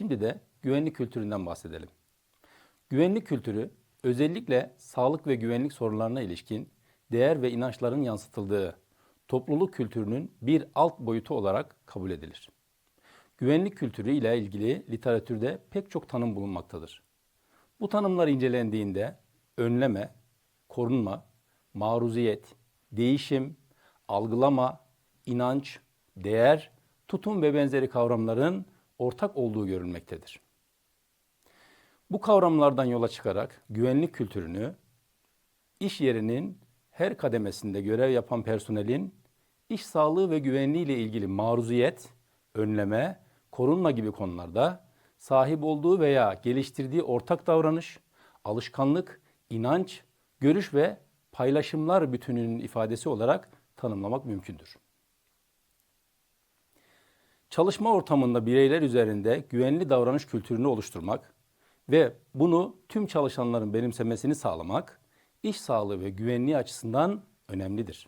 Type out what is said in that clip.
Şimdi de güvenlik kültüründen bahsedelim. Güvenlik kültürü özellikle sağlık ve güvenlik sorunlarına ilişkin değer ve inançların yansıtıldığı topluluk kültürünün bir alt boyutu olarak kabul edilir. Güvenlik kültürü ile ilgili literatürde pek çok tanım bulunmaktadır. Bu tanımlar incelendiğinde önleme, korunma, maruziyet, değişim, algılama, inanç, değer, tutum ve benzeri kavramların ortak olduğu görülmektedir. Bu kavramlardan yola çıkarak güvenlik kültürünü iş yerinin her kademesinde görev yapan personelin iş sağlığı ve güvenliği ile ilgili maruziyet, önleme, korunma gibi konularda sahip olduğu veya geliştirdiği ortak davranış, alışkanlık, inanç, görüş ve paylaşımlar bütününün ifadesi olarak tanımlamak mümkündür. Çalışma ortamında bireyler üzerinde güvenli davranış kültürünü oluşturmak ve bunu tüm çalışanların benimsemesini sağlamak iş sağlığı ve güvenliği açısından önemlidir.